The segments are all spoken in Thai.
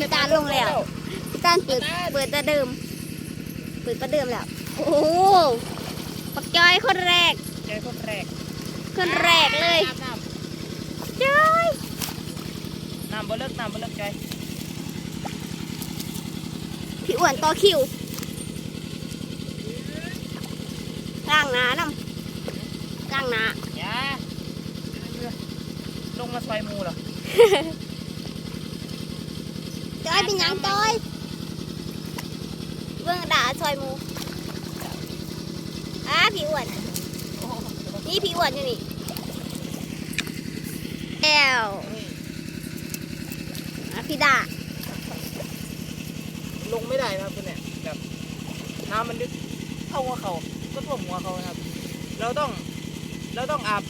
พี่ตาลงแล้วพี่ตาเปิดเปิดประเดิม เปิดประเดิมแล้ว โอ้โหปักจอยคนแรกใจคนแรกคนแรกเลยน้ำน้จอยำน้ำบ่เลิกน้ำบ่เลิกใจพี่อ้วนต่อคิวล่างหน้านำล่างหน้าอย่าลงมาซอยหมูเหรอ จอยเป็นหยังจอยเบื้องด่าซอยหมูอ้าพี่อ้วนนี่พี่อ้วนอยู่นี่แอวอะพี่ดาลงไม่ได้นะครับคุณเนี่ยแบบน้ำมันลึกเข้าหัวเขาก็ท่วมหัวเขานะครับ เราต้องเราต้องอาบ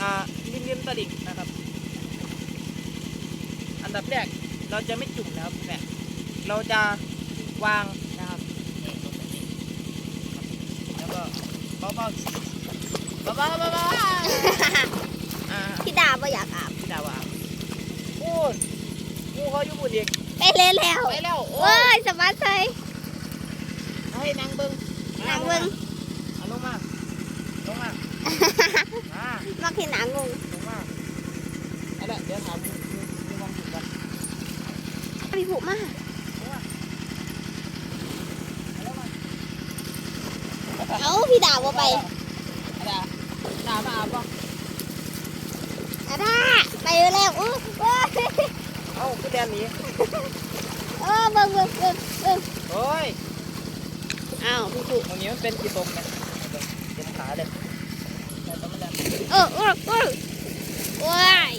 อ่าริมริมตลิ่งนะครับ อันดับแรก เราจะไม่จุ่มนะครับเนี่ยเราจะวางนะครับนี่ตรงนี้แล้วก็เบาๆเบาๆเบาๆเบาๆอ่าพี่ดาบ่อยากอาบพี่ดาวอาบโอ้ยงูเขาอยู่บุญเด็กไปเล่นแล้วไปแล้วโอ้เว้ยยสบายใจเอาให้นางเบิ้งนางเบิ่งเอาลงมาลงมามา มักเห็นหนางงลงมาเอาละเดี๋ยวถามมีมีมีมองถูกกัน พี่ผูกมาลงมาเอาลงมาเอาพี่ดาบ่ไปเอาละดามาอาบป่ะอาดาไปแล้วอู้เว้ยเอ้าคือแดนหนีเออเบิ่งเบิ่งเบิ่งเบิ่งโอ้ยอ้าวพี่ผูกตรงนี้มันเป็นกีตมนะเต็มขาเลยแต่ต้องมันดันเออเออเออว้าย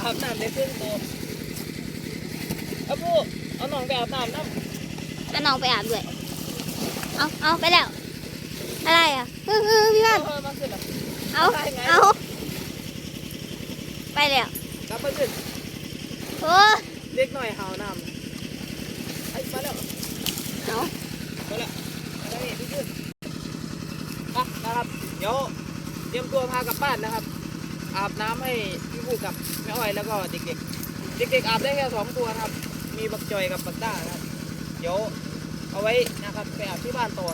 อาบน้ำได้ครึ่งตัว เอาปูเอาหนองไปอาบน้ำน้ำแล้วน้องไปอาบด้วย เอาเอาไปแล้ว อะไรอะเออเออพี่พันเออมาขึ้นเหรอเอาเอาไปแล้วกลับมาขึ้นโอ้เล็กหน่อยหาวน้ำไอ้มาแล้วเอามาแล้วมาแล้วนี่ขึ้นอะนะครับ เดี๋ยวเตรียมตัวพากลับบ้านนะครับ อาบน้ำให้พี่ผู้กับแม่อ้อยแล้วก็เด็กๆ เด็กๆอาบได้แค่สองตัวนะครับ มีบักจอยกับบักด้านะครับ เดี๋ยวเอาไว้นะครับไปอาบที่บ้านต่อ